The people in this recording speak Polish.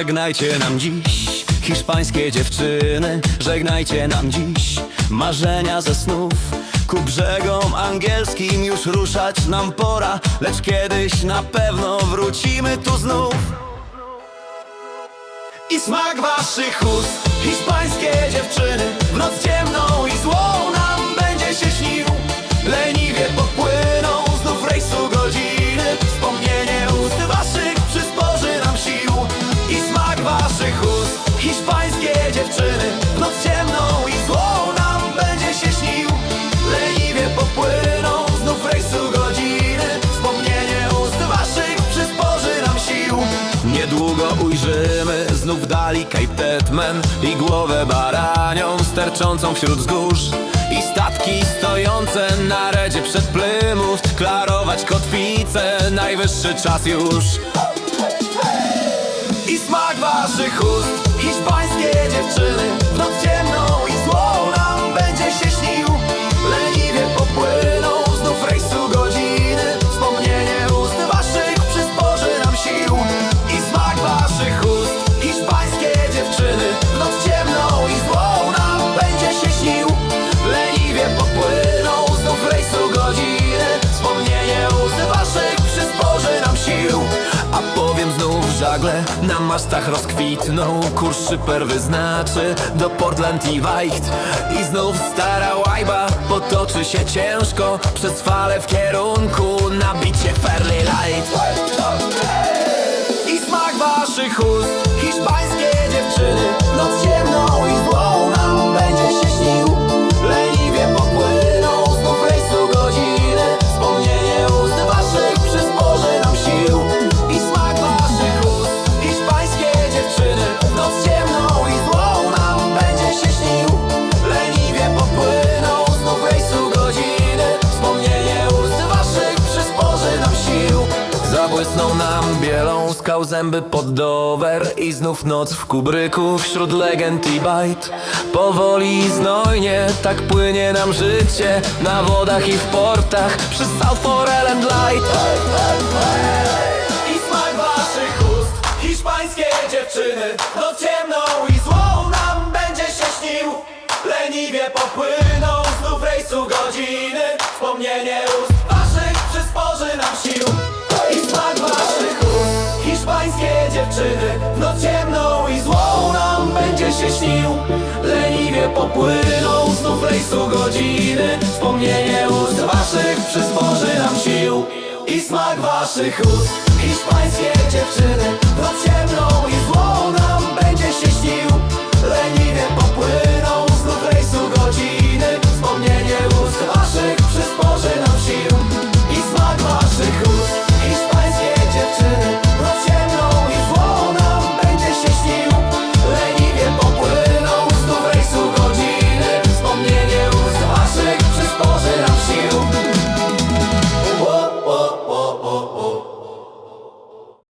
Żegnajcie nam dziś, hiszpańskie dziewczyny. Żegnajcie nam dziś, marzenia ze snów. Ku brzegom angielskim już ruszać nam pora Lecz kiedyś na pewno wrócimy tu znów. I smak waszych ust, hiszpańskie dziewczyny W noc ciemną i złą dali Cape I głowę baranią sterczącą wśród wzgórz I statki stojące na redzie przed Plymouth Klarować kotwicę, najwyższy czas już. I smak waszych ust, hiszpańskie dziewczyny żagle na mastach rozkwitną Kurs szyper wyznaczy do Portland i White I znów stara łajba. Potoczy się ciężko Przez fale w kierunku nabicie Fairly Light. I smak waszych ust, nam bielą skał zęby pod dower I znów noc w kubryku wśród legend i bajt. Powoli znojnie tak płynie nam życie Na wodach i w portach przy South Forel and Light. I smak waszych ust, hiszpańskie dziewczyny Noc ciemną i złą nam będzie się śnił. Leniwie popłyną znów rejsu godziny Wspomnienie ust się śnił Leniwie popłyną znów rejsu godziny. Wspomnienie ust waszych przysporzy nam sił I smak waszych ust, hiszpańskie dziewczyny W noc